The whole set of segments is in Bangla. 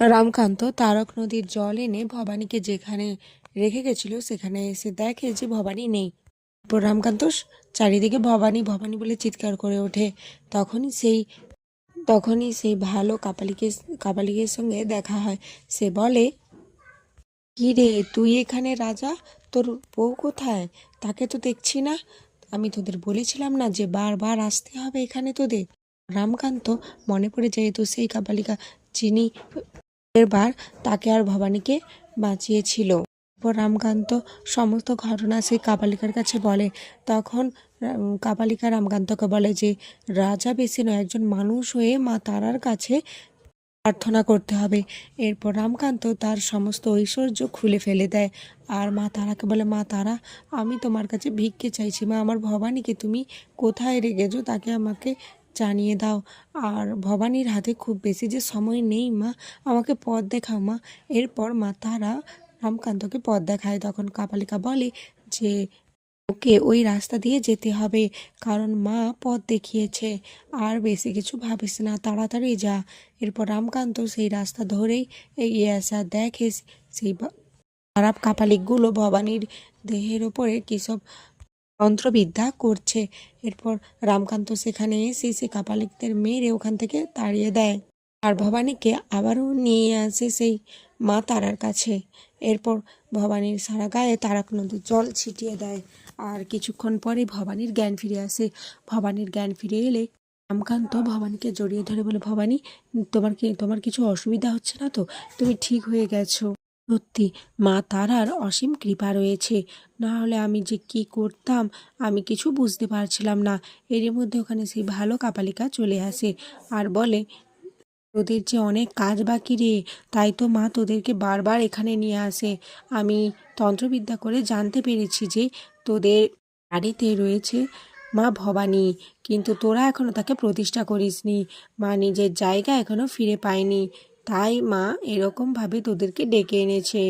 রামকান্ত তারক নদীর জল এনে ভবানীকে যেখানে রেখে গেছিল, সেখানে এসে দেখে যে ভবানী নেই। তারপর রামকান্ত চারিদিকে ভবানী ভবানী বলে চিৎকার করে ওঠে। তখনই সেই তখনই সেই ভালো কাপালিকে, কাপালিকের সঙ্গে দেখা হয়। সে বলে, কি রে, তুই এখানে রাজা? তোর বউ কোথায়? তাকে তো দেখছি না। আমি তোদের বলেছিলাম না যে বারবার আসতে হবে এখানে তোদের? রামকান্ত মনে পড়ে যেহেতু সেই কাপালিকা যিনি এবার তাকে আর ভবানীকে বাঁচিয়েছিল। এরপর রামকান্ত সমস্ত ঘটনা সেই কাপালিকার কাছে বলে। তখন কাপালিকা রামকান্তকে বলে যে, রাজা বেশি নয়, একজন মানুষ হয়ে মা তারার কাছে প্রার্থনা করতে হবে। এরপর রামকান্ত তার সমস্ত ঐশ্বর্য খুলে ফেলে দেয়। আর মা তারাকে বলে, মা তারা, আমি তোমার কাছে ভিক্ষে চাইছি। মা, আমার ভবানীকে তুমি কোথায় রেখেছো? তাকে আমাকে জানিয়ে দাও। আর ভবানীর হাতে খুব বেশি যে সময় নেই, মা। আমাকে পথ দেখাও, মা। এরপর মা তারা রামকান্তকে পথ দেখায়। তখন কাপালিকা বলে যে, ওকে ওই রাস্তা দিয়ে যেতে হবে। কারণ মা পথ দেখিয়েছে। আর বেশি কিছু ভাবিস না, তাড়াতাড়ি যা। এরপর রামকান্ত সেই রাস্তা ধরেই এগিয়ে আসে। দেখে সেই খারাপ কাপালিকগুলো ভবানীর দেহের ওপরে কিসব তন্ত্রবিদ্যা করছে। এরপর রামকান্ত সেখানে এসে সে কাপালিকদের মেরে ওখান থেকে তাড়িয়ে দেয়। আর ভবানীকে আবারও নিয়ে আসে সেই মা তারার কাছে। এরপর ভবানীর সারা গায়ে তারাক নদীর জল ছিটিয়ে দেয়। আর কিছুক্ষণ পরে ভবানীর জ্ঞান ফিরে আসে। ভবানীর জ্ঞান ফিরে এলে রামকান্ত ভবানীকে জড়িয়ে ধরে বলে, ভবানী, তোমার কি, তোমার কিছু অসুবিধা হচ্ছে না তো? তুমি ঠিক হয়ে গেছো। সত্যি, মা তারার অসীম কৃপা রয়েছে। না হলে আমি যে কি করতাম, আমি কিছু বুঝতে পারছিলাম না। এর মধ্যে ওখানে সেই ভালো কাপালিকা চলে আসে আর বলে, তোদের যে অনেক কাজ বাকি রে, তাই তো মা তোদেরকে বারবার এখানে নিয়ে আসে। আমি তন্ত্রবিদ্যা করে জানতে পেরেছি যে তোদের বাড়িতে রয়েছে মা ভবানী, কিন্তু তোরা এখনও তাকে প্রতিষ্ঠা করিসনি। মা নিজের জায়গা এখনও ফিরে পায়নি। তাই মা এরকমভাবে তোদেরকে ডেকে এনেছে।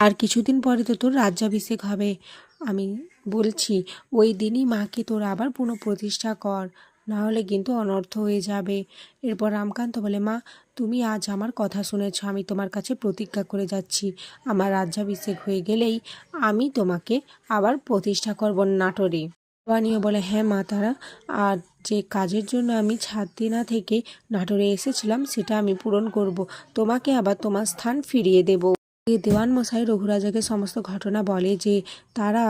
আর কিছুদিন পরে তো তোর রাজ্যাভিষেক হবে। আমি বলছি, ওই দিনই মাকে তোর আবার পুনঃপ্রতিষ্ঠা কর না হলে কিন্তু অনর্থ হয়ে যাবে। এরপর রামকান্ত বলে, মা, তুমি আজ আমার কথা শুনেছ, আমি তোমার কাছে প্রতিজ্ঞা করে যাচ্ছি। আমার রাজ্যাভিষেক হয়ে গেলেই আমি তোমাকে আবার প্রতিষ্ঠা করব নাটোরে। বানিয়ে বলে হ্যাঁ মা, তারা। আর যে কাজের জন্য আমি না থেকে নাটোরে এসেছিলাম, সেটা আমি পূরণ করব। তোমাকে আবার তোমার স্থান ফিরিয়ে দেব। দেওয়ান মশাই রঘুরাজাকে সমস্ত ঘটনা বলে যে, তারা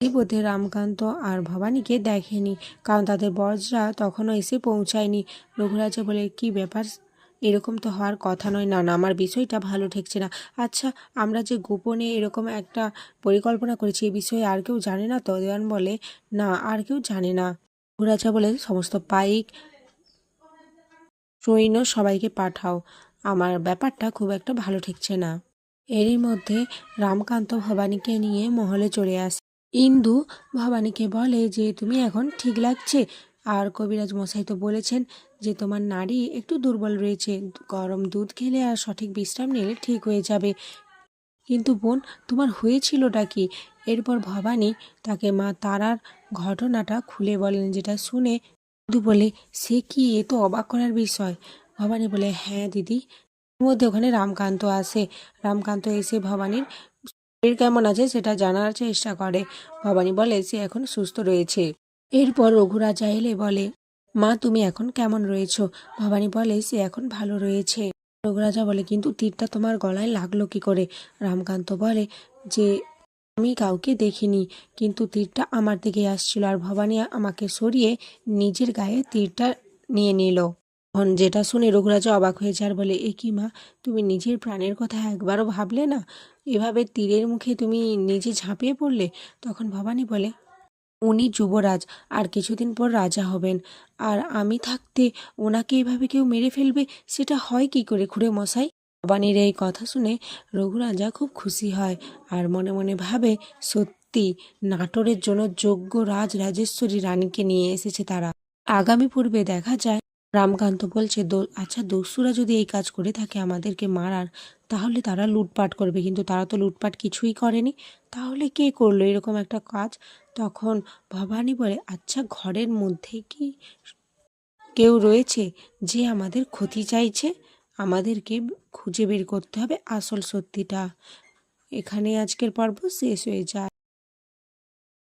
বিপদে রামকান্ত আর ভবানীকে দেখেনি, কারণ তাদের বরজরা তখনও এসে পৌঁছায়নি। রঘুরাজা বলে, কি ব্যাপার এরকম তো হওয়ার কথা নয়। না না, আমার বিষয়টা ভালো ঠেকছে না। আচ্ছা আমরা যে গোপনে এরকম একটা পরিকল্পনা করেছি এই বিষয়ে আর কেউ জানে না তো? দেওয়ান বলে, না, আর কেউ জানে না। রঘুরাজা বলে, সমস্ত পাইক, সৈন্য সবাইকে পাঠাও। আমার ব্যাপারটা খুব একটা ভালো ঠেকছে না। এরই মধ্যে রামকান্ত ভবানীকে নিয়ে মহলে চলে আসে। ইন্দু ভবানীকে বলে যে, তুমি এখন ঠিক লাগছে? আর কবিরাজ মশাই তো বলেছেন যে তোমার নারী একটু দুর্বল রয়েছে, গরম দুধ খেলে আর সঠিক বিশ্রাম নিলে ঠিক হয়ে যাবে। কিন্তু বোন, তোমার হয়েছিলটা কি? এরপর ভবানী তাকে মা তারার ঘটনাটা খুলে বলেন, যেটা শুনে ইন্দু বলে, সে কি? এ তো অবাক করার বিষয়। ভবানী বলে হ্যাঁ দিদি মধ্যে ওখানে রামকান্ত আসে রামকান্ত এসে ভবানীর শরীর কেমন আছে সেটা জানার চেষ্টা করে। ভবানী বলে, সে এখন সুস্থ রয়েছে। এরপর রঘুরাজা এলে বলে, মা, তুমি এখন কেমন রয়েছো? ভবানী বলে, সে এখন ভালো রয়েছে। রঘুরাজা বলে, কিন্তু তীরটা তোমার গলায় লাগল কি করে? রামকান্ত বলে, যে আমি কাউকে দেখিনি, কিন্তু তীরটা আমার দিকে আসছিল আর ভবানী আমাকে সরিয়ে নিজের গায়ে তীরটা নিয়ে নিল। তখন যেটা শুনে রঘুরাজা অবাক হয়ে আর বলে, এ কি মা, তুমি নিজের প্রাণের কথা একবারও ভাবলে না? এভাবে তীরের মুখে তুমি নিজে ঝাঁপিয়ে পড়লে? তখন ভবানী বলে উনি যুবরাজ, আর কিছুদিন পর রাজা হবেন। আর আমি থাকতে ওনাকে এভাবে কেউ মেরে ফেলবে, সেটা হয় কি করে খুঁড়ে মশাই? ভবানীর এই কথা শুনে রঘুরাজা খুব খুশি হয় আর মনে মনে ভাবে, সত্যি নাটোরের জন্য যোগ্য রাজ রাজেশ্বরী রানীকে নিয়ে এসেছে তারা। আগামী পূর্বে দেখা যায়, রামকান্ত বলছে, "দো- আচ্ছা দস্যুরা যদি এই কাজ করে থাকে, আমাদেরকে মারার তাহলে তারা লুটপাট করবে। কিন্তু তারা তো লুটপাট কিছুই করেনি। তাহলে কে করল? এরকম একটা কাজ তখন ভবানী বলে আচ্ছা ঘরের মধ্যে কি কেউ রয়েছে যে আমাদের ক্ষতি চাইছে? আমাদেরকে খুঁজে বের করতে হবে। আসল সত্যিটা এখানে আজকের পর্ব শেষ হয়ে যায়।